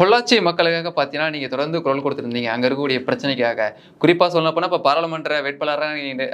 பொள்ளாச்சி மக்களுக்காக பார்த்தீங்கன்னா நீங்கள் தொடர்ந்து குரல் கொடுத்துருந்தீங்க. அங்கே இருக்கக்கூடிய பிரச்சனைக்காக. குறிப்பாக சொல்ல போனால் இப்போ பாராளுமன்ற வேட்பாளராக நீங்கள்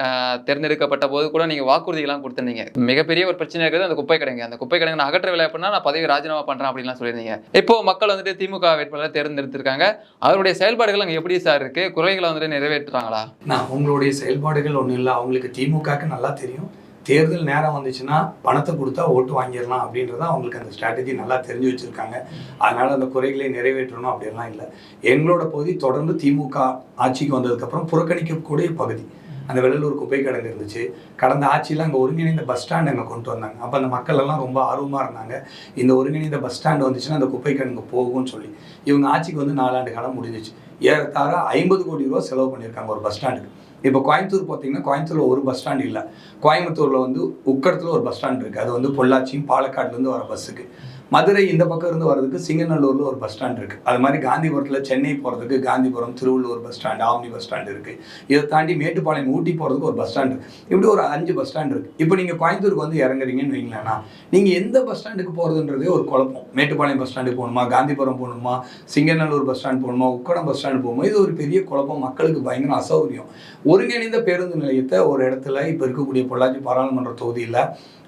தேர்ந்தெடுக்கப்பட்ட போது கூட நீங்கள் வாக்குறுதிகள்லாம் கொடுத்துருந்தீங்க. மிகப்பெரிய ஒரு பிரச்சனை இருக்குது அந்த குப்பை கிடங்கு. அந்த குப்பை கிடங்கு நான் அகற்ற வேலை நான் பதவி ராஜினாமா பண்ணுறேன் அப்படின்லாம் சொல்லியிருந்தீங்க. இப்போ மக்கள் வந்துட்டு திமுக வேட்பாளரை தேர்ந்தெடுத்திருக்காங்க. அவருடைய செயல்பாடுகள் அங்கே எப்படி சார் இருக்கு? குறைகளை வந்துட்டு நிறைவேற்றுறாங்களா? நான் உங்களுடைய செயல்பாடுகள் ஒன்றும் இல்லை. அவங்களுக்கு திமுகக்கு நல்லா தெரியும். தேர்தல் நேரம் வந்துச்சுன்னா பணத்தை கொடுத்தா ஓட்டு வாங்கிடலாம் அப்படின்றத அவங்களுக்கு அந்த ஸ்ட்ராட்டஜி நல்லா தெரிஞ்சு வச்சுருக்காங்க. அதனால் அந்த குறைகளை நிறைவேற்றணும் அப்படிலாம் இல்லை. எங்களோட பகுதி தொடர்ந்து திமுக ஆட்சிக்கு வந்ததுக்கப்புறம் புறக்கணிக்கக்கூடிய பகுதி. அந்த வெள்ளலூர் குப்பை கிடங்கு இருந்துச்சு. கடந்த ஆட்சியில் அங்கே ஒருங்கிணைந்த பஸ் ஸ்டாண்ட் அங்கே கொண்டு வந்தாங்க. அப்போ அந்த மக்கள் எல்லாம் ரொம்ப ஆர்வமாக இருந்தாங்க. இந்த ஒருங்கிணைந்த பஸ் ஸ்டாண்ட் வந்துச்சுன்னா அந்த குப்பை கிடங்கு போகும்னு சொல்லி. இவங்க ஆட்சிக்கு வந்து நாலாண்டு காலம் முடிஞ்சிச்சு. ஏறத்தாழ ஐம்பது கோடி ரூபா செலவு பண்ணியிருக்காங்க ஒரு பஸ் ஸ்டாண்டுக்கு இப்போ கோயம்புத்தூர் பார்த்தீங்கன்னா கோயம்புத்தூரில் ஒரு பஸ் ஸ்டாண்ட் இல்லை. கோயம்புத்தூரில் வந்து உக்கடத்தில் ஒரு பஸ் ஸ்டாண்ட் இருக்குது அது வந்து பொள்ளாச்சியும் பாலக்காடுலேருந்து வர பஸ்ஸுக்கு மதுரை இந்த பக்கம் இருந்து வர்றதுக்கு சிங்கநல்லூரில் ஒரு பஸ் ஸ்டாண்ட் இருக்குது அது மாதிரி காந்திபுரத்தில் சென்னை போகிறதுக்கு Gandhipuram Tiruvallur bus stand omni bus stand இருக்குது இதை தாண்டி மேட்டுப்பாளையம் ஊட்டி போகிறதுக்கு ஒரு பஸ் ஸ்டாண்ட் இருக்குது இப்படி ஒரு அஞ்சு பஸ் ஸ்டாண்ட் இருக்குது இப்போ நீங்கள் கோயம்புத்தூருக்கு வந்து இறங்குறீங்கன்னு வைங்களேன்னா நீங்கள் எந்த பஸ் ஸ்டாண்டுக்கு போகிறதுன்றதே ஒரு குழப்பம். மேட்டுப்பாளையம் பஸ் ஸ்டாண்டுக்கு போகணுமா? காந்திபுரம் போகணுமா? சிங்கநல்லூர் பஸ் ஸ்டாண்ட் போகணுமா? உக்கடம் பஸ் ஸ்டாண்ட் போகணுமா? இது ஒரு பெரிய குழப்பம். மக்களுக்கு பயங்கர அசௌகரியம். ஒருங்கிணைந்த பேருந்து நிலையத்தை ஒரு இடத்துல இப்போ இருக்கக்கூடிய பொள்ளாச்சி பாராளுமன்ற தொகுதியில்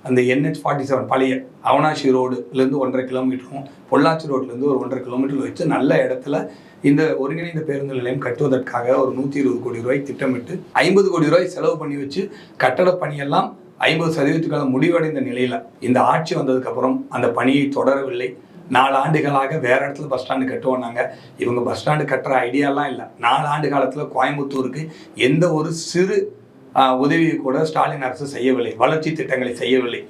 அந்த என்ஹெச் ஃபார்ட்டி செவன் பழைய அவனாசி ரோடுலேருந்து ஒன்றரை கிலோமீட்டரும் பொள்ளாச்சி ரோட்லேருந்து ஒரு ஒன்றரை கிலோமீட்டர் வச்சு நல்ல இடத்துல இந்த ஒருங்கிணைந்த பேருந்து நிலையம் கட்டுவதற்காக ஒரு நூற்றி இருபது கோடி ரூபாய் திட்டமிட்டு ஐம்பது கோடி ரூபாய் செலவு பண்ணி வச்சு கட்டட பணியெல்லாம் ஐம்பது சதவீதத்துக்கான முடிவடைந்த நிலையில் இந்த ஆட்சி வந்ததுக்கப்புறம் அந்த பணியை தொடரவில்லை. நாலு ஆண்டுகளாக வேறு இடத்துல பஸ் ஸ்டாண்டு கட்டுவோம்னாங்க இவங்க பஸ் ஸ்டாண்டு கட்டுற ஐடியாலாம் இல்லை. நாலு ஆண்டு காலத்தில் கோயம்புத்தூருக்கு எந்த ஒரு சிறு உதவியை கூட ஸ்டாலின் அரசு செய்யவில்லை. வளர்ச்சி திட்டங்களை செய்யவில்லை.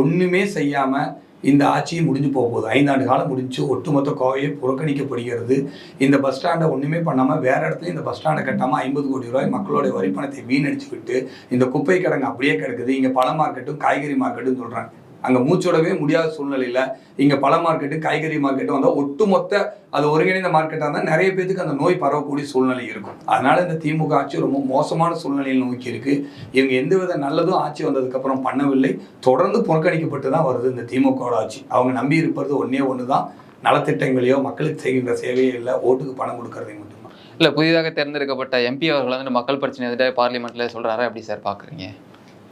ஒன்றுமே செய்யாமல் இந்த ஆட்சி முடிஞ்சு போக போகுது ஐந்தாண்டு காலம் முடிஞ்சு ஒட்டுமொத்த கோவையை புறக்கணிக்கப்படுகிறது. இந்த பஸ் ஸ்டாண்டை ஒன்றுமே பண்ணாமல் வேற இடத்துல இந்த பஸ் ஸ்டாண்டை கட்டாமல் ஐம்பது கோடி ரூபாய் மக்களுடைய வரிப்பணத்தை வீணடிச்சு விட்டு இந்த குப்பை கிடங்கு அப்படியே கிடக்குது. இங்கே பழ மார்க்கெட்டும் காய்கறி மார்க்கெட்டும் சொல்கிறாங்க அங்கே மூச்சோடவே முடியாத சூழ்நிலையில் இங்கே பழ மார்க்கெட்டு காய்கறி மார்க்கெட்டு வந்தால் ஒட்டுமொத்த அது ஒருங்கிணைந்த மார்க்கெட்டாக இருந்தால் நிறைய பேத்துக்கு அந்த நோய் பரவக்கூடிய சூழ்நிலை இருக்கும். அதனால இந்த திமுக ஆட்சி ரொம்ப மோசமான சூழ்நிலையில் நோக்கி இருக்கு. இவங்க எந்த வித நல்லதும் ஆட்சி வந்ததுக்கப்புறம் பண்ணவில்லை. தொடர்ந்து புறக்கணிக்கப்பட்டு தான் வருது இந்த திமுகவோட ஆட்சி. அவங்க நம்பி இருப்பது ஒன்றே ஒன்று தான் நலத்திட்டங்களையோ மக்களுக்கு செய்கின்ற சேவையோ இல்லை. ஓட்டுக்கு பணம் கொடுக்கறதை மட்டும்தான். இல்லை புதிதாக தேர்ந்தெடுக்கப்பட்ட எம்பி அவர்கள் வந்து மக்கள் பிரச்சனை எதிராக பார்லிமெண்ட்டில் சொல்கிறாரா எப்படி சார் பார்க்குறீங்க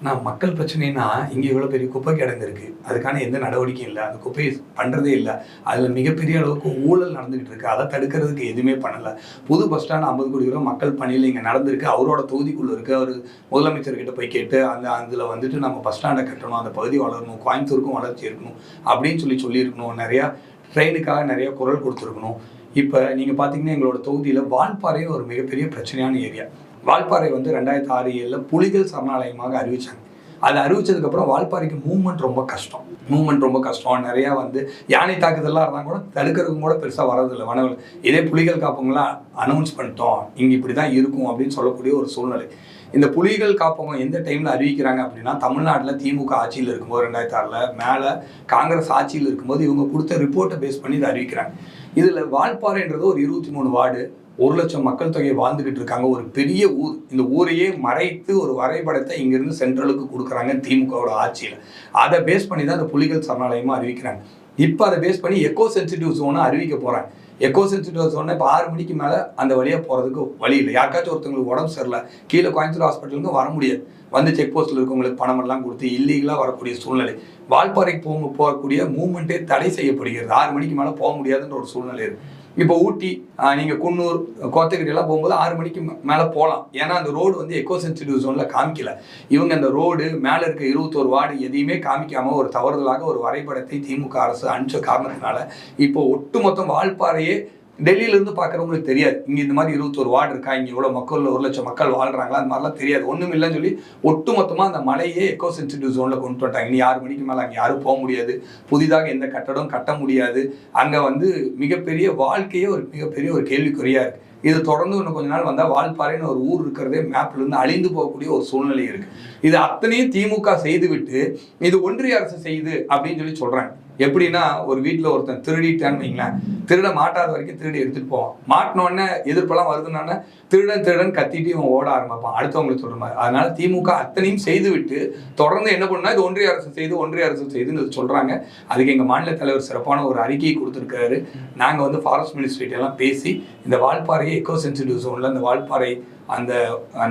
நான் மக்கள் பிரச்சனைனா இங்கே இவ்வளோ பெரிய குப்பை கிடங்கு அதுக்கான எந்த நடவடிக்கையும் இல்லை. அந்த குப்பையை பண்ணுறதே இல்லை. அதில் மிகப்பெரிய அளவுக்கு ஊழல் நடந்துகிட்டு இருக்கு. அதை தடுக்கிறதுக்கு எதுவுமே பண்ணலை. புது பஸ் ஸ்டாண்ட் ஐம்பது கோடி ரூபா மக்கள் பணியில் இங்கே நடந்திருக்கு. அவரோட தொகுதிக்குள்ளே இருக்கு அவர் முதலமைச்சர்கிட்ட போய் கேட்டு அந்த அதில் வந்துட்டு நம்ம பஸ் ஸ்டாண்டை கட்டணும். அந்த பகுதி வளரணும். கோயம்புத்தூருக்கும் வளர்ச்சி இருக்கணும். அப்படின்னு சொல்லி சொல்லியிருக்கணும். நிறையா ட்ரெயினுக்காக நிறைய குரல் கொடுத்துருக்கணும். இப்போ நீங்கள் பார்த்தீங்கன்னா எங்களோட தொகுதியில் வால்பாறை ஒரு மிகப்பெரிய பிரச்சனையான ஏரியா வால்பாறை வந்து ரெண்டாயிரத்தி ஆறு ஏழில் புலிகள் சரணாலயமாக அறிவிச்சாங்க. அது அறிவிச்சதுக்கப்புறம் வால்பாறைக்கு மூவ்மெண்ட் ரொம்ப கஷ்டம். மூவ்மெண்ட் ரொம்ப கஷ்டம். நிறையா வந்து யானை தாக்குதல்லாம் இருந்தால் கூட தடுக்கிறதுக்கும் கூட பெருசாக வரதில்லை வனவில் இதே புலிகள் காப்பங்களாம் அனௌன்ஸ் பண்ணிட்டோம். இங்கே இப்படி தான் இருக்கும் அப்படின்னு சொல்லக்கூடிய ஒரு சூழ்நிலை. இந்த புலிகள் காப்பகம் எந்த டைமில் அறிவிக்கிறாங்க அப்படின்னா தமிழ்நாட்டில் திமுக ஆட்சியில் இருக்கும்போது ரெண்டாயிரத்தி ஆறில் மேலே காங்கிரஸ் ஆட்சியில் இருக்கும்போது இவங்க கொடுத்த ரிப்போர்ட்டை பேஸ் பண்ணி இதை அறிவிக்கிறாங்க. இதில் வால்பாறைன்றது ஒரு இருபத்தி மூணு வார்டு. ஒரு லட்சம் மக்கள் தொகை வாழ்ந்துக்கிட்டு இருக்காங்க. ஒரு பெரிய ஊர் இந்த ஊரையே மறைத்து ஒரு வரைபடத்தை இங்கிருந்து சென்ட்ரலுக்கு கொடுக்குறாங்க திமுகவோட ஆட்சியில். அதை பேஸ் பண்ணி தான் அந்த புலிகள் சரணாலயமாக அறிவிக்கிறாங்க. இப்போ அதை பேஸ் பண்ணி எக்கோ சென்சிட்டிவ் ஜோனை அறிவிக்க போகிறாங்க எக்கோ சென்சிட்டிவ் ஜோனை இப்போ ஆறு மணிக்கு மேலே அந்த வழியாக போகிறதுக்கு வழி இல்லை. யாருக்காச்சும் ஒருத்தவங்களுக்கு உடம்பு சரியில்லை. கீழே கோயம்புத்தூர் ஹாஸ்பிட்டலுக்கு வர முடியாது. வந்து செக் போஸ்ட்டில் இருக்கவங்களுக்கு பணமெல்லாம் கொடுத்து இல்லீகலாக வரக்கூடிய சூழ்நிலை. வால்பாறைக்கு போக போகக்கூடிய மூவ்மெண்ட்டே தடை செய்யப்படுகிறது. ஆறு மணிக்கு மேலே போக முடியாதுன்ற ஒரு சூழ்நிலை இருக்குது இப்போ ஊட்டி நீங்கள் குன்னூர் கோத்தகிரியெல்லாம் போகும்போது ஆறு மணிக்கு மே- போகலாம் ஏன்னா அந்த ரோடு வந்து எக்கோ சென்சிட்டிவ் ஜோனில் காமிக்கல. இவங்க அந்த ரோடு மேலே இருக்க இருபத்தோரு வார்டு எதையுமே காமிக்காமல் ஒரு தவறுதலாக ஒரு வரைபடத்தை திமுக அரசு அனுப்பிச்ச காரணத்தினால இப்போ ஒட்டுமொத்தம் வால்பாறையே டெல்லியிலேருந்து பார்க்குறவங்களுக்கு தெரியாது. இங்கே இந்த மாதிரி இருபத்தோரு வார்டு இருக்கா? இங்கே இவ்வளோ மக்கள் ஒரு லட்சம் மக்கள் வாழ்கிறாங்களா அந்த மாதிரிலாம் தெரியாது. ஒன்றும் இல்லைன்னு சொல்லி ஒட்டுமொத்தமா அந்த மலையே எக்கோ சென்சிட்டிவ் ஜோனில் கொண்டு வந்துட்டாங்க. இனி ஆறு மணிக்கு மேலே அங்கே யாரும் போக முடியாது. புதிதாக எந்த கட்டடம் கட்ட முடியாது. அங்கே வந்து மிகப்பெரிய வாழ்க்கையே ஒரு மிகப்பெரிய ஒரு கேள்விக்குறியாக இருக்குது இது தொடர்ந்து இன்னும் கொஞ்ச நாள் வந்தால் வால்பாறைன்னு ஒரு ஊர் இருக்கிறதே மேப்லேருந்து அழிந்து போகக்கூடிய ஒரு சூழ்நிலை இருக்குது இது அத்தனையும் திமுக செய்துவிட்டு இது ஒன்றிய அரசு செய்யுது அப்படின்னு சொல்லி சொல்கிறாங்க எப்படின்னா ஒரு வீட்டில் ஒருத்தன் திருடிட்டான்னு வைங்களேன். திருட மாட்டாத வரைக்கும் திருடி எடுத்துகிட்டு போவான். மாட்டினோடனே எதிர்ப்பெல்லாம் வருதுன்னா திருடன் திருடன் கத்திட்டு இவன் ஓட ஆரம்பிப்பான். அடுத்தவங்களுக்கு சொல்ற மாதிரி. அதனால திமுக அத்தனையும் செய்து விட்டு தொடர்ந்து என்ன பண்ணா இது ஒன்றிய அரசு செய்து ஒன்றிய அரசு செய்துன்னு சொல்றாங்க. அதுக்கு எங்கள் மாநில தலைவர் சிறப்பான ஒரு அறிக்கையை கொடுத்துருக்காரு. நாங்கள் வந்து ஃபாரஸ்ட் மினிஸ்ட்ரிட்ட எல்லாம் பேசி இந்த வால்பாறையை எக்கோ சென்சிட்டிவ் ஜோனில் இந்த வால்பாறை அந்த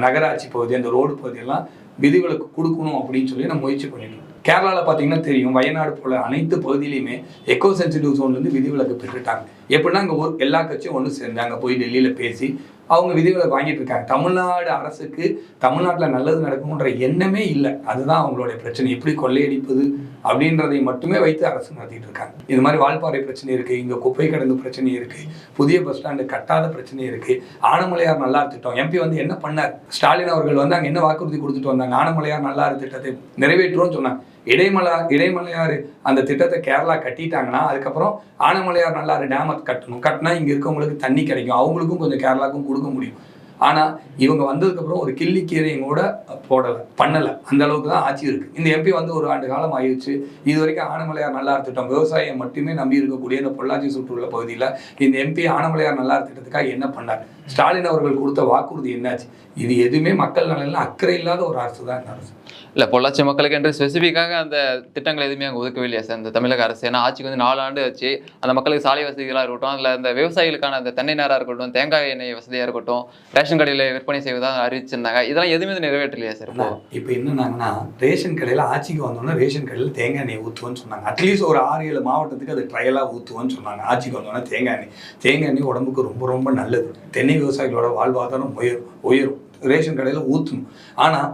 நகராட்சி பகுதி அந்த ரோடு பகுதியெல்லாம் விதிவிலக்கு கொடுக்கணும் அப்படின்னு சொல்லி நம்ம முயற்சி பண்ணிட்டு இருக்கோம். கேரளால பாத்தீங்கன்னா தெரியும் வயநாடு போல அனைத்து பகுதியிலையுமே எக்கோ சென்சிட்டிவ் சோன்லேருந்து விதிவிலக்கு பெற்றுட்டாங்க. எப்படின்னா அங்க ஒரு எல்லா கட்சியும் ஒன்று சேர்ந்தாங்க போய் டெல்லியில பேசி அவங்க விதிவிலக்கு வாங்கிட்டு இருக்காங்க. தமிழ்நாடு அரசுக்கு தமிழ்நாட்டில் நல்லது நடக்கும்ன்ற எண்ணமே இல்லை. அதுதான் அவங்களுடைய பிரச்சனை. எப்படி கொள்ளையடிப்பது அப்படின்றதை மட்டுமே வைத்து அரசு நடத்திட்டு இருக்காங்க. இது மாதிரி வால்பாறை பிரச்சனை இருக்கு இங்க குப்பை கிடங்கு பிரச்சனை இருக்கு புதிய பஸ் ஸ்டாண்டு கட்டாத பிரச்சனை இருக்கு. ஆனமலையார் நல்லா திட்டம். எம்பி வந்து என்ன பண்ணார்? ஸ்டாலின் அவர்கள் வந்து அங்கே என்ன வாக்குறுதி கொடுத்துட்டு வந்தாங்க? ஆனமலையார் நல்லா திட்டத்தை நிறைவேற்றுவோம்னு சொன்னாங்க. இடைமலா இடைமலையாறு அந்த திட்டத்தை கேரளா கட்டிட்டாங்கன்னா அதுக்கப்புறம் ஆனமலையார் நல்லாறு டேமை கட்டணும். கட்டினா இங்கே இருக்கவங்களுக்கு தண்ணி கிடைக்கும். அவங்களுக்கும் கொஞ்சம் கேரளாவுக்கும் கொடுக்க முடியும். ஆனா இவங்க வந்ததுக்கப்புறம் ஒரு கிள்ளி கீரையும் கூட போடலை பண்ணலை. அந்த அளவுக்கு தான் ஆட்சி இருக்குது இந்த எம்பி வந்து ஒரு ஆண்டு காலம் ஆயிடுச்சு இது வரைக்கும் ஆனமலையார் நல்லார் திட்டம். விவசாயம் மட்டுமே நம்பி இருக்கக்கூடிய இந்த பொள்ளாச்சி சுற்றுள்ள பகுதியில் இந்த எம்பி ஆனமலையார் நல்லார் திட்டத்துக்காக என்ன பண்ணார்? ஸ்டாலின் அவர்கள் கொடுத்த வாக்குறுதி என்னாச்சு? இது எதுவுமே மக்கள் நலனில் அக்கறை இல்லாத ஒரு அரசு தான் இந்த அரசு. இல்ல பொள்ளாச்சி மக்களுக்கு என்று ஸ்பெசிஃபிக்காக அந்த திட்டங்கள் எதுவுமே அங்கே ஒதுக்கவே இல்லையா சார்? இந்த தமிழக அரசு. ஏன்னா ஆட்சிக்கு வந்து நாலு ஆண்டு வச்சு அந்த மக்களுக்கு சாலை வசதிகளாக இருக்கட்டும் அதில் அந்த விவசாயிகளுக்கான அந்த தென்னை நாராக இருக்கட்டும் தேங்காய் எண்ணெய் வசதியாக இருக்கட்டும் ரேஷன் கடையில் விற்பனை செய்வதாக அறிவிச்சிருந்தாங்க. இதெல்லாம் எதுவுமே நிறைவேற்றலையா சார் இப்போ? இப்போ என்னன்னாங்கன்னா ரேஷன் கடையில் ஆட்சிக்கு வந்தோன்னே ரேஷன் கடையில் தேங்காய் எண்ணெய் ஊற்றுவோன்னு சொன்னாங்க. அட்லீஸ்ட் ஒரு ஆறு ஏழு மாவட்டத்துக்கு அது ட்ரையலாக ஊற்றுவோன்னு சொன்னாங்க. ஆட்சிக்கு வந்தோன்னே தேங்காய் எண்ணெய். தேங்காய் எண்ணெய் உடம்புக்கு ரொம்ப ரொம்ப நல்லது. தென்னை விவசாயிகளோட வாழ்வாதாரம் உயரும் உயரும். ரேஷன் கடையில் ஊற்றணும் ஆனால்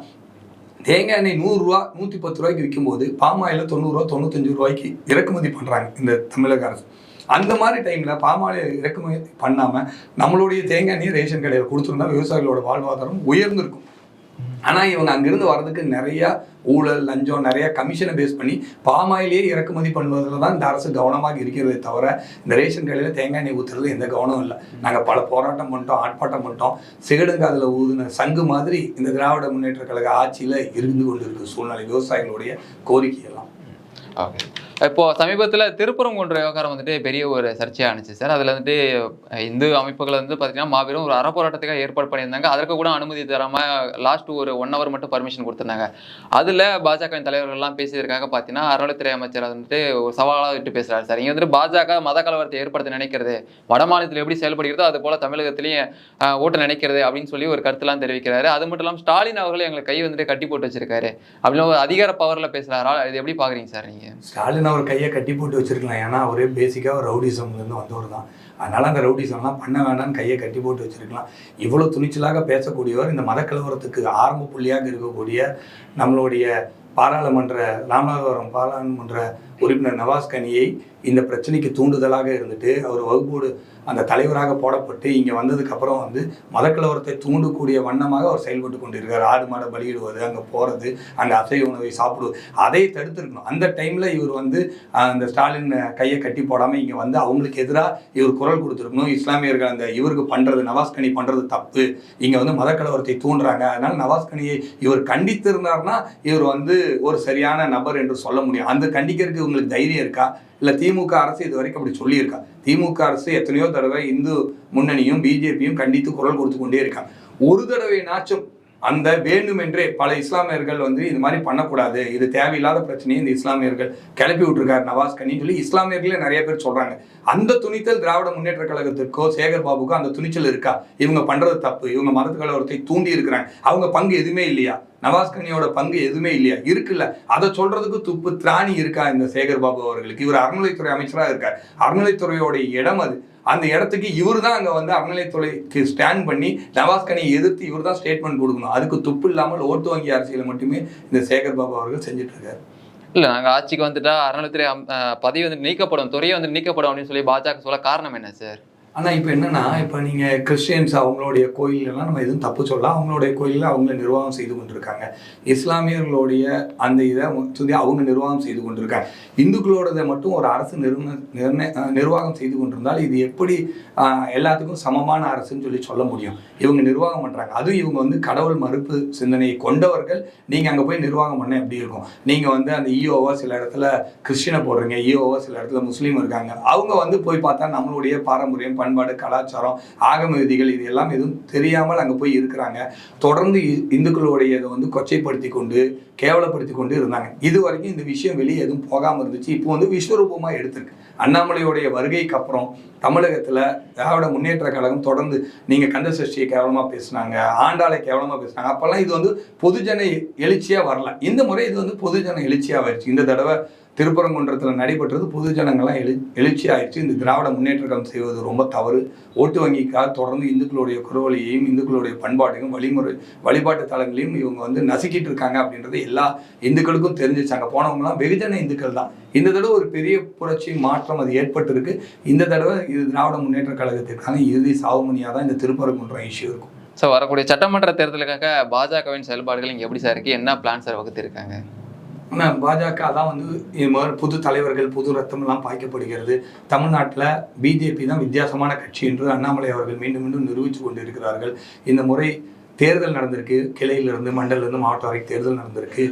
தேங்காய் எண்ணெய் நூறுரூவா நூற்றி பத்து ரூபாய்க்கு விற்கும்போது பாமாயில் தொண்ணூறுரூவா தொண்ணூத்தஞ்சு ரூபாய்க்கு இறக்குமதி பண்ணுறாங்க இந்த தமிழக அரசு. அந்த மாதிரி டைமில் பாமாயில் இறக்குமதி பண்ணாமல் நம்மளுடைய தேங்காய் எண்ணெய் ரேஷன் கடையில் கொடுத்துருந்தா விவசாயிகளோட வாழ்வாதாரம் உயர்ந்திருக்கும். ஆனால் இவங்க அங்கேருந்து வர்றதுக்கு நிறையா ஊழல் லஞ்சம் நிறைய கமிஷனை பேஸ் பண்ணி பாமாயிலேயே இறக்குமதி பண்ணுவதில் தான் இந்த அரசு கவனமாக இருக்கிறதே தவிர இந்த ரேஷன் கடையில் தேங்காய் எண்ணெய் ஊற்றுறது எந்த கவனமும் இல்லை. நாங்கள் பல போராட்டம் பண்ணிட்டோம் ஆர்ப்பாட்டம் பண்ணிட்டோம். சிகடுங்காதில் ஊதுன சங்கு மாதிரி இந்த திராவிட முன்னேற்ற கழக ஆட்சியில் இருந்து கொண்டு இருக்கு சூழ்நிலை விவசாயிகளுடைய கோரிக்கையெல்லாம். ஓகே. இப்போ சமீபத்தில் திருப்பரங்குன்ற விவகாரம் வந்துட்டு பெரிய ஒரு சர்ச்சையாக இருந்துச்சு சார். அதில் வந்துட்டு இந்து அமைப்புகள் வந்து பார்த்தீங்கன்னா மாபெரும் ஒரு அறப்போராட்டத்துக்காக ஏற்பாடு பண்ணியிருந்தாங்க. அதற்கு கூட அனுமதி தராமல் லாஸ்ட் ஒரு ஒன் ஹவர் மட்டும் பர்மிஷன் கொடுத்துருந்தாங்க. அதில் பாஜகவின் தலைவர்கள்லாம் பேசியதற்காக பார்த்தீங்கன்னா அறநிலைத்துறை அமைச்சர் வந்துட்டு ஒரு சவாலாக விட்டு பேசுகிறாரு சார். இங்கே வந்துட்டு பாஜக மத கலவரத்தை ஏற்படுத்த நினைக்கிறது வட மாநிலத்தில் எப்படி செயல்படுகிறதோ அது போல தமிழகத்திலையும் ஓட்ட நினைக்கிறது அப்படின்னு சொல்லி ஒரு கருத்துலாம் தெரிவிக்கிறாரு. அது மட்டும் இல்லாமல் ஸ்டாலின் அவர்கள் எங்களை கை வந்துட்டு கட்டி போட்டு வச்சிருக்காரு. அப்படின்னு ஒரு அதிகார பவரில் பேசுகிறாரா இது எப்படி பார்க்குறீங்க சார் நீங்கள் ஸ்டாலின் அவர் கையை கட்டி போட்டு வச்சிருக்கலாம். ஏன்னா அவரே பேசிக்காக ஒரு ரவுடிசம்லேருந்து வந்தவர் தான். அதனால் அந்த ரவுடிசம்லாம் பண்ண வேண்டாம்னு கையை கட்டி போட்டு வச்சிருக்கலாம். இவ்வளோ துணிச்சலாக பேசக்கூடியவர் இந்த மதக்கலவரத்துக்கு ஆரம்ப புள்ளியாக இருக்கக்கூடிய நம்மளுடைய பாராளுமன்ற ராமநாதபுரம் பாராளுமன்ற உறுப்பினர் நவாஸ் கனியை இந்த பிரச்சனைக்கு தூண்டுதலாக இருந்துட்டு அவர் வகுப்போடு அந்த தலைவராக போடப்பட்டு இங்கே வந்ததுக்கப்புறம் வந்து மதக்கலவரத்தை தூண்டக்கூடிய வண்ணமாக அவர் செயல்பட்டு கொண்டிருக்கார். ஆடு மாடை பலியிடுவது அங்கே போகிறது அங்கே அசைவ உணவை சாப்பிடுவது அதை தடுத்துருக்கணும். அந்த டைமில் இவர் வந்து அந்த ஸ்டாலின் கையை கட்டி போடாமல் இங்கே வந்து அவங்களுக்கு எதிராக இவர் குரல் கொடுத்துருக்கணும். இஸ்லாமியர்கள் அந்த இவருக்கு பண்ணுறது நவாஸ்கனி பண்ணுறது தப்பு. இங்கே வந்து மதக்கலவரத்தை தூண்டுறாங்க. அதனால் நவாஸ்கனியை இவர் கண்டித்திருந்தார்னா இவர் வந்து ஒரு சரியான நபர் என்று சொல்ல முடியும். அந்த கண்டிக்கிறதுக்கு உங்களுக்கு தைரியம் இருக்கா? இல்லை திமுக அரசு இது வரைக்கும் அப்படி சொல்லியிருக்கா? திமுக அரசு எத்தனையோ தடவை இந்து முன்னணியும் பிஜேபியும் கண்டித்து குரல் கொடுத்து கொண்டே இருக்காங்க. ஒரு தடவை நாச்சும் அந்த வேண்டுமென்றே பல இஸ்லாமியர்கள் வந்து இது மாதிரி பண்ணக்கூடாது. இது தேவையில்லாத பிரச்சனையை இந்த இஸ்லாமியர்கள் கிளப்பி விட்டுருக்காரு நவாஸ் கனின்னு சொல்லி இஸ்லாமியர்களே நிறைய பேர் சொல்றாங்க. அந்த துணித்தல் திராவிட முன்னேற்ற கழகத்திற்கோ சேகர் பாபுக்கோ அந்த துணிச்சல் இருக்கா? இவங்க பண்றது தப்பு. இவங்க மதத்து கலவரத்தை தூண்டி இருக்கிறாங்க. அவங்க பங்கு எதுவுமே இல்லையா? நவாஸ் கனியோட பங்கு எதுவுமே இல்லையா? இருக்குல்ல. அதை சொல்றதுக்கு துப்பு திராணி இருக்கா இந்த சேகர் பாபு அவர்களுக்கு? இவர் அறநிலைத்துறை அமைச்சராக இருக்கார். அறநிலைத்துறையோட இடம் அது. அந்த இடத்துக்கு இவர் தான் அங்கே வந்து அறநிலையத்துறைக்கு ஸ்டாண்ட் பண்ணி நவாஸ்கனியை எதிர்த்து இவர் தான் ஸ்டேட்மெண்ட் கொடுக்கணும். அதுக்கு துப்பு இல்லாமல் ஓட்டு வங்கி அரசியலை மட்டுமே இந்த சேகர் பாபு அவர்கள் செஞ்சுட்டு இருக்காரு இல்லை நாங்கள் ஆட்சிக்கு வந்துட்டா அறநிலையத்துறை பதவி வந்து நீக்கப்படும் துறையை வந்து நீக்கப்படும் அப்படின்னு சொல்லி பாஜக சொல்ல காரணம் என்ன சார்? ஆனால் இப்போ என்னென்னா இப்போ நீங்கள் கிறிஸ்டியன்ஸ் அவங்களுடைய கோயிலெல்லாம் நம்ம எதுவும் தப்பு சொல்லலாம் அவங்களுடைய கோயிலில் அவங்கள நிர்வாகம் செய்து கொண்டிருக்காங்க. இஸ்லாமியர்களுடைய அந்த இதை சொல்லி அவங்க நிர்வாகம் செய்து கொண்டிருக்காங்க. இந்துக்களோடதை மட்டும் ஒரு அரசு நிர்ண நிர்ணய நிர்வாகம் செய்து கொண்டிருந்தால் இது எப்படி எல்லாத்துக்கும் சமமான அரசுன்னு சொல்லி சொல்ல முடியும். இவங்க நிர்வாகம் பண்ணுறாங்க அதுவும் இவங்க வந்து கடவுள் மறுப்பு சிந்தனையை கொண்டவர்கள். நீங்கள் அங்கே போய் நிர்வாகம் பண்ண எப்படி இருக்கும்? நீங்கள் வந்து அந்த ஈஓவா சில இடத்துல கிறிஸ்டினை போடுறீங்க. ஈஓவா சில இடத்துல முஸ்லீம் இருக்காங்க. அவங்க வந்து போய் பார்த்தா நம்மளுடைய பாரம்பரியம் பண்பாடு கலாச்சாரம் ஆகம விதிகள் இது எல்லாம் எதுவும் தெரியாமல் அங்கே போய் இருக்கிறாங்க. தொடர்ந்து இ- இந்துக்களுடைய இதை வந்து கொச்சைப்படுத்தி கொண்டு கேவலப்படுத்தி கொண்டு இருந்தாங்க. இது வரைக்கும் இந்த விஷயம் வெளியே எதுவும் போகாமல் இருந்துச்சு. இப்போ வந்து விஸ்வரூபமாக எடுத்திருக்கு. அண்ணாமலையுடைய வருகைக்கு அப்புறம் தமிழகத்தில் திராவிட முன்னேற்ற கழகம் தொடர்ந்து நீங்கள் கந்த சஷ்டியை கேவலமாக பேசுனாங்க ஆண்டாளை கேவலமாக பேசினாங்க அப்போல்லாம் இது வந்து பொதுஜன எழுச்சியாக வரல. இந்த முறை இது வந்து பொதுஜன எழுச்சியாக ஆயிடுச்சு. இந்த தடவை திருப்பரங்குன்றத்தில் நடைபெற்றது பொதுஜனங்கள்லாம் எழு எழுச்சி ஆயிடுச்சு. இந்த திராவிட முன்னேற்ற கழகம் செய்வது ரொம்ப தவறு. ஓட்டு வங்கிக்காக தொடர்ந்து இந்துக்களுடைய குரவழியையும் இந்துக்களுடைய பண்பாட்டையும் வழிமுறை வழிபாட்டு தலங்களையும் இவங்க வந்து நசுக்கிட்டு இருக்காங்க அப்படின்றது எல்லா இந்துக்களுக்கும் தெரிஞ்சிச்சாங்க போனவங்கலாம் வெகுஜன இந்துக்கள் தான். இந்த தடவை ஒரு பெரிய புரட்சி மாற்றம் அது ஏற்பட்டிருக்கு. இந்த தடவை இது திராவிட முன்னேற்ற கழகத்திற்கான இறுதி சாவுமணியாக தான் இந்த திருப்பரங்குன்றம் இஷ்யூ இருக்கும். ஸோ வரக்கூடிய சட்டமன்ற தேர்தலுக்காக பாஜகவின் செயல்பாடுகள் இங்கே எப்படி சார் இருக்கு? என்ன பிளான் சார் வகுத்திருக்காங்க? ஆனால் பாஜக தான் வந்து இது மாதிரி புது தலைவர்கள் புது ரத்தம்லாம் பாய்க்கப்படுகிறது. தமிழ்நாட்டில் பிஜேபி தான் வித்தியாசமான கட்சி என்று அண்ணாமலை அவர்கள் மீண்டும் மீண்டும் நிரூபித்து கொண்டு இருக்கிறார்கள் இந்த முறை தேர்தல் நடந்திருக்கு. கிளையிலிருந்து மண்டலிருந்து மாவட்டம் வரைக்கும் தேர்தல் நடந்திருக்கு.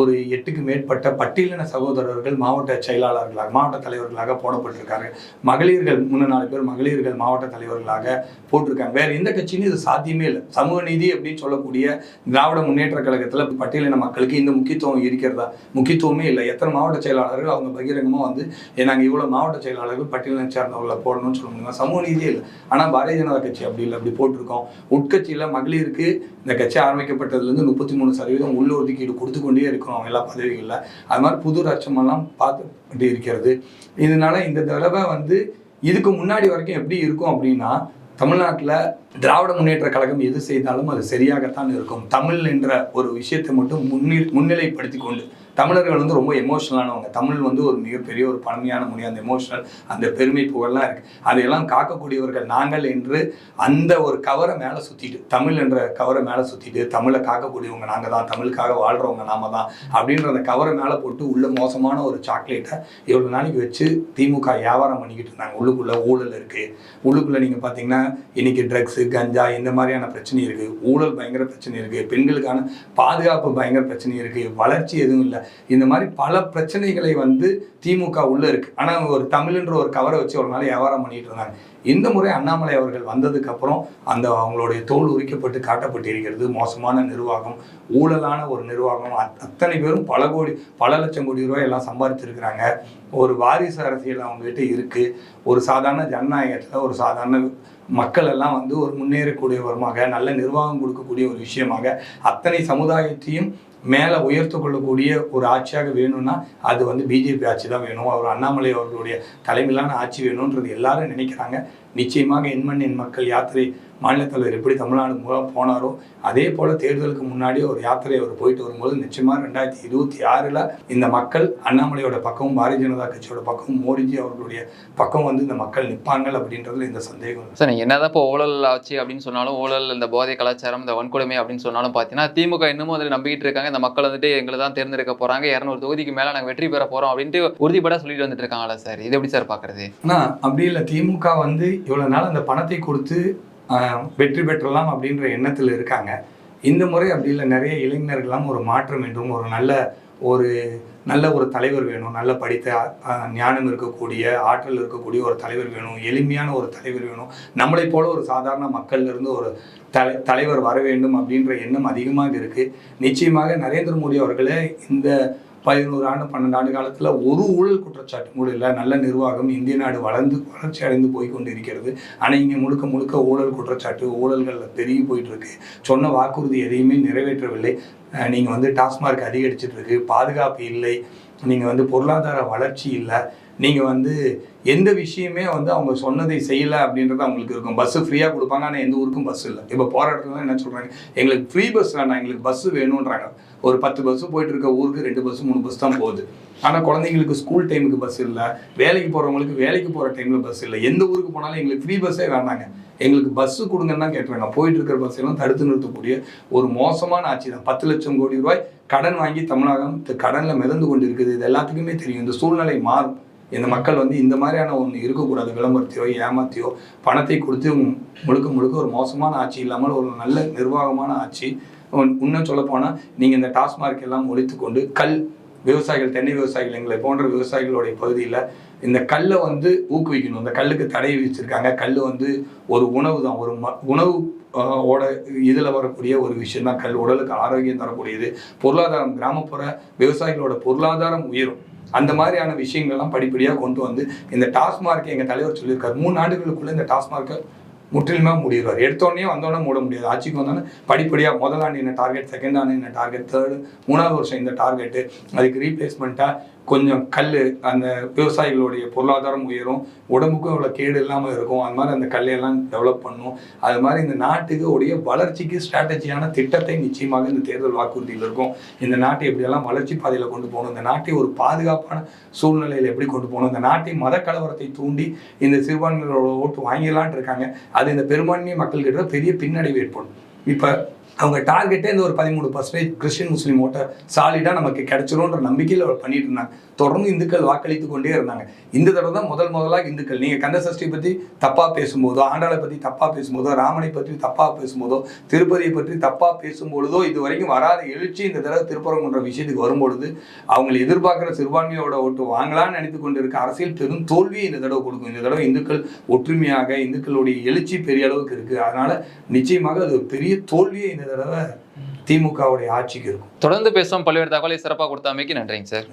ஒரு எட்டுக்கு மேற்பட்ட பட்டியலின சகோதரர்கள் மாவட்ட செயலாளர்களாக மாவட்ட தலைவர்களாக போடப்பட்டிருக்காங்க. மகளிர்கள் மூணு நாலு பேர் மகளிர்கள் மாவட்ட தலைவர்களாக போட்டிருக்காங்க. வேற எந்த கட்சியும் இது சாத்தியமே இல்லை. சமூக நீதி அப்படின்னு சொல்லக்கூடிய திராவிட முன்னேற்ற கழகத்தில் பட்டியலின மக்களுக்கு இந்த முக்கியத்துவம் இருக்கிறதா? முக்கியத்துவமே இல்லை. எத்தனை மாவட்ட செயலாளர்கள் அவங்க பகிரங்கமாக வந்து நாங்கள் இவ்வளோ மாவட்ட செயலாளர்கள் பட்டியலினை சேர்ந்தவர்களை போடணும்னு சொல்ல முடியுமா? சமூக நீதியே இல்லை. ஆனால் பாரதிய ஜனதா கட்சி அப்படி இல்லை. அப்படி போட்டிருக்கோம். உட்கட்சியில் மகளிருக்கு இந்த கட்சி ஆரம்பிக்கப்பட்டதுலேருந்து முப்பத்தி மூணு சதவீதம் உள்ள ஒதுக்கீடு கொடுத்து கொண்டே இருக்கும். அவங்க எல்லா பதவிகளில் அது மாதிரி புது ரட்சமெல்லாம் பார்த்துட்டு இருக்கிறது. இதனால இந்த தடவை வந்து இதுக்கு முன்னாடி வரைக்கும் எப்படி இருக்கும் அப்படின்னா தமிழ்நாட்டில் திராவிட முன்னேற்ற கழகம் எது செய்தாலும் அது சரியாகத்தான் இருக்கும். தமிழ் என்ற ஒரு விஷயத்தை மட்டும் முன்னில் முன்னிலைப்படுத்தி கொண்டு தமிழர்கள் வந்து ரொம்ப எமோஷனலானவங்க தமிழ் வந்து ஒரு மிகப்பெரிய ஒரு பழமையான மொழி. அந்த எமோஷனல் அந்த பெருமை புகழ்லாம் இருக்கு. அதையெல்லாம் காக்கக்கூடியவர்கள் நாங்கள் என்று அந்த ஒரு கவரை மேலே சுத்திட்டு தமிழ் என்ற கவரை மேலே சுத்திட்டு தமிழை காக்கக்கூடியவங்க நாங்கள் தான் தமிழுக்காக வாழ்றவங்க நாம தான் அப்படின்ற அந்த கவரை மேலே போட்டு உள்ள மோசமான ஒரு சாக்லேட்டை இவ்வளோ நாளைக்கு வச்சு திமுக வியாபாரம் பண்ணிக்கிட்டு இருந்தாங்க. உள்ளுக்குள்ள ஊழல் இருக்கு. உள்ளுக்குள்ள நீங்க பார்த்தீங்கன்னா இன்னைக்கு ட்ரக்ஸு கஞ்சா இந்த மாதிரியான பிரச்சனை இருக்குது ஊழல் பயங்கர பிரச்சனை இருக்குது பெண்களுக்கான பாதுகாப்பு பயங்கர பிரச்சனை இருக்குது வளர்ச்சி எதுவும் இல்லை. இந்த மாதிரி பல பிரச்சனைகளை வந்து திமுக உள்ளே இருக்குது ஆனால் ஒரு தமிழ்ன்ற ஒரு கவரை வச்சு ஒரு நாள் வியாபாரம் பண்ணிட்டு இருந்தாங்க. இந்த முறை அண்ணாமலை அவர்கள் வந்ததுக்கு அப்புறம் அந்த அவங்களுடைய தோல் உரிக்கப்பட்டு காட்டப்பட்டிருக்கிறது. மோசமான நிர்வாகம் ஊழலான ஒரு நிர்வாகம். அத்தனை பேரும் பல கோடி பல லட்சம் கோடி ரூபாய் எல்லாம் சம்பாதிச்சிருக்கிறாங்க. ஒரு வாரிசு அரசியல் அவங்ககிட்ட இருக்குது ஒரு சாதாரண ஜனநாயகத்தில் ஒரு சாதாரண மக்கள் எல்லாம் வந்து ஒரு முன்னேறக்கூடியவருமாக நல்ல நிர்வாகம் கொடுக்கக்கூடிய ஒரு விஷயமாக அத்தனை சமுதாயத்தையும் மேலே உயர்த்து கொள்ளக்கூடிய ஒரு ஆட்சியாக வேணும்னா அது வந்து பிஜேபி ஆட்சி தான் வேணும். அவர் அண்ணாமலை அவர்களுடைய தலைமையிலான ஆட்சி வேணுன்றது எல்லாரும் நினைக்கிறாங்க. நிச்சயமாக எண்மண் என் மக்கள் யாத்திரை மாநில தலைவர் எப்படி தமிழ்நாடு மூலம் போனாரோ அதே போல தேர்தலுக்கு முன்னாடி ஒரு யாத்திரை அவர் போயிட்டு வரும்போது நிச்சயமா ரெண்டாயிரத்தி இருபத்தி ஆறில் இந்த மக்கள் அண்ணாமலையோட பக்கமும் பாரதிய ஜனதா கட்சியோட பக்கமும் மோடிஜி அவர்களுடைய பக்கம் வந்து இந்த மக்கள் நிற்பாங்க அப்படின்றதுல இந்த சந்தேகம். சார் என்னதான் இப்போ ஊழல் ஆச்சு அப்படின்னு சொன்னாலும் ஊழல் இந்த போதை கலாச்சாரம் இந்த வன்கொடுமை அப்படின்னு சொன்னாலும் பார்த்தீங்கன்னா திமுக இன்னமும் அதில் நம்பிக்கிட்டு இருக்காங்க. இந்த மக்கள் வந்துட்டு எங்களை தான் தேர்ந்தெடுக்க போறாங்க. இரநூறு தொகுதிக்கு மேலே நாங்கள் வெற்றி பெற போறோம் அப்படின்ட்டு உறுதிப்பட சொல்லிட்டு வந்துட்டு இருக்காங்களா சார்? இது எப்படி சார் பார்க்கறது ஆனா அப்படி இல்லை. திமுக வந்து இவ்வளவு நாள் அந்த பணத்தை கொடுத்து வெற்றி பெற்றலாம் அப்படின்ற எண்ணத்தில் இருக்காங்க. இந்த முறை அப்படி இல்லை நிறைய இளைஞர்கள்லாம் ஒரு மாற்றம் வேண்டும் ஒரு நல்ல ஒரு நல்ல ஒரு தலைவர் வேணும் நல்ல படித்த ஞானம் இருக்கக்கூடிய ஆற்றல் இருக்கக்கூடிய ஒரு தலைவர் வேணும் எளிமையான ஒரு தலைவர் வேணும். நம்மளை போல ஒரு சாதாரண மக்கள்லேருந்து ஒரு தலை தலைவர் வர வேண்டும் அப்படின்ற எண்ணம் அதிகமாக இருக்குது நிச்சயமாக நரேந்திர மோடி அவர்களே இந்த பதினோரு ஆண்டு பன்னெண்டு ஆண்டு காலத்தில் ஒரு ஊழல் குற்றச்சாட்டு கூட இல்லை நல்ல நிர்வாகம் இந்திய நாடு வளர்ந்து வளர்ச்சி அடைந்து போய் கொண்டு இருக்கிறது ஆனால் இங்கே முழுக்க முழுக்க ஊழல் குற்றச்சாட்டு ஊழல்களில் பெருகி போயிட்டுருக்கு. சொன்ன வாக்குறுதி எதையுமே நிறைவேற்றவில்லை. நீங்கள் வந்து டாஸ்மார்க் அதிகரிச்சிட்டு இருக்கு பாதுகாப்பு இல்லை. நீங்கள் வந்து பொருளாதார வளர்ச்சி இல்லை. நீங்கள் வந்து எந்த விஷயமே வந்து அவங்க சொன்னதை செய்யலை அப்படின்றது அவங்களுக்கு இருக்கும். பஸ்ஸு ஃப்ரீயாக கொடுப்பாங்க. ஆனால் எந்த ஊருக்கும் பஸ் இல்லை. இப்போ போராட்டத்தில் என்ன சொல்கிறாங்க எங்களுக்கு ஃப்ரீ பஸ் வேணாம். எங்களுக்கு பஸ்ஸு வேணுன்றாங்க ஒரு பத்து பஸ்ஸு போயிட்டு இருக்க ஊருக்கு ரெண்டு பஸ்ஸு மூணு பஸ் தான் போகுது. ஆனால் குழந்தைங்களுக்கு ஸ்கூல் டைமுக்கு பஸ் இல்லை. வேலைக்கு போகிறவங்களுக்கு வேலைக்கு போகிற டைமில் பஸ் இல்லை. எந்த ஊருக்கு போனாலும் எங்களுக்கு ஃப்ரீ பஸ்ஸே வேண்டாங்க. எங்களுக்கு பஸ்ஸு கொடுங்கன்னு தான் வேணாம் போயிட்டு இருக்கிற பஸ் எல்லாம் தடுத்து நிறுத்தக்கூடிய ஒரு மோசமான ஆட்சி தான். பத்து லட்சம் கோடி ரூபாய் கடன் வாங்கி தமிழகம் கடனில் மிதந்து கொண்டு இருக்குது இது எல்லாத்துக்குமே தெரியும். இந்த சூழ்நிலை மாறும். இந்த மக்கள் வந்து இந்த மாதிரியான ஒன்று இருக்கக்கூடாது. விளம்பரத்தையோ ஏமாத்தியோ பணத்தை கொடுத்து முழுக்க முழுக்க ஒரு மோசமான ஆட்சி இல்லாமல் ஒரு நல்ல நிர்வாகமான ஆட்சி இன்னும் சொல்ல போனால் நீங்கள் இந்த டாஸ்மார்க் எல்லாம் ஒழித்து கொண்டு கல் விவசாயிகள் தென்னை விவசாயிகள் எங்களை போன்ற விவசாயிகளுடைய பகுதியில் இந்த கல்லை வந்து ஊக்குவிக்கணும். இந்த கல்லுக்கு தடை விதிச்சிருக்காங்க. கல் வந்து ஒரு உணவு தான். ஒரு ம உணவு ஓட இதில் வரக்கூடிய ஒரு விஷயம் தான் கல். உடலுக்கு ஆரோக்கியம் தரக்கூடியது. பொருளாதாரம் கிராமப்புற விவசாயிகளோட பொருளாதாரம் உயரும். அந்த மாதிரியான விஷயங்கள்லாம் படிப்படியாக கொண்டு வந்து இந்த டாஸ்மார்க்கை எங்கள் தலைவர் சொல்லியிருக்காரு. மூணு ஆண்டுகளுக்குள்ளே இந்த டாஸ்மார்க்கை முற்றிலுமாக மூடிடுவார். எடுத்தோடனே வந்தோடனே மூட முடியாது. ஆட்சிக்கு வந்தோடனே படிப்படியாக முதல் ஆண்டு என்ன டார்கெட் செகண்ட் ஆண்டு என்ன டார்கெட் தேர்டு மூணாவது வருஷம் இந்த டார்கெட்டு அதுக்கு ரீப்ளேஸ்மெண்ட்டாக கொஞ்சம் கல் அந்த விவசாயிகளுடைய பொருளாதாரம் உயரும் உடம்புக்கும் இவ்வளோ கேடு இல்லாமல் இருக்கும். அது மாதிரி அந்த கல்லையெல்லாம் டெவலப் பண்ணும். அது மாதிரி இந்த நாட்டுக்கு உடைய வளர்ச்சிக்கு ஸ்ட்ராட்டஜியான திட்டத்தை நிச்சயமாக இந்த தேர்தல் வாக்குறுதியில் இருக்கும். இந்த நாட்டை எப்படியெல்லாம் வளர்ச்சி பாதையில் கொண்டு போகணும்? இந்த நாட்டை ஒரு பாதுகாப்பான சூழ்நிலையில் எப்படி கொண்டு போகணும்? இந்த நாட்டை மத கலவரத்தை தூண்டி இந்த சிறுபான்மையோட ஓட்டு வாங்கிடலான் இருக்காங்க. அது இந்த பெரும்பான்மை மக்கள்கிட்ட பெரிய பின்னடைவு ஏற்படும். இப்போ அவங்க டார்கெட்டே இந்த ஒரு பதிமூணு பர்சன்டேஜ் கிறிஸ்டின் முஸ்லீம் ஓட்டை சாலிடாக நமக்கு கிடைச்சிரும்ன்ற நம்பிக்கையில் அவர் பண்ணிட்டு இருந்தாங்க. தொடர்ந்து இந்துக்கள் வாக்களித்து கொண்டே இருந்தாங்க. இந்த தடவை தான் முதல் முதலாக இந்துக்கள். நீங்கள் கந்த சஷ்டி பற்றி தப்பாக பேசும்போதோ ஆண்டாளை பற்றி தப்பாக பேசும்போதோ ராமனை பற்றி தப்பாக பேசும்போதோ திருப்பதியை பற்றி தப்பாக பேசும்பொழுதோ இது வரைக்கும் வராத எழுச்சி இந்த தடவை திருப்பரங்குன்ற விஷயத்துக்கு வரும்பொழுது அவங்க எதிர்பார்க்குற சிறுபான்மையோட ஓட்டு வாங்கலாம்னு நினைத்து கொண்டு இருக்க அரசியல் பெரும் தோல்வியை இந்த தடவை கொடுக்கும். இந்த தடவை இந்துக்கள் ஒற்றுமையாக இந்துக்களுடைய எழுச்சி பெரிய அளவுக்கு இருக்குது அதனால நிச்சயமாக அது ஒரு பெரிய தோல்வியே இந்த தடவை திமுகவுடைய ஆட்சிக்கு இருக்கும். தொடர்ந்து பேசுவோம். பல்வேறு தகவலை சிறப்பாக கொடுத்தமைக்கு நன்றிங்க சார்.